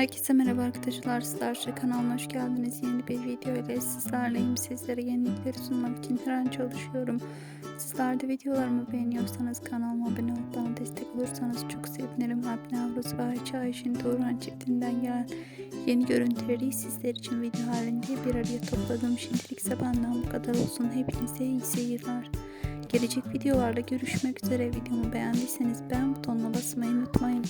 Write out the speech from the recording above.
Herkese merhaba arkadaşlar. Starship kanalına hoş geldiniz. Yeni bir video ile sizlerleyim. Sizlere yenilikleri sunmak için her an çalışıyorum. Sizler de videolarımı beğeniyorsanız kanalıma abone olup bana destek olursanız çok sevinirim. Alp Navruz ve Ayça Ayşin Turan çiftinden gelen yeni görüntüleri sizler için video halinde bir araya topladım. Şimdilik ise benden bu kadar olsun. Hepinize iyi seyirler. Gelecek videolarda görüşmek üzere. Videomu beğendiyseniz beğen butonuna basmayı unutmayın.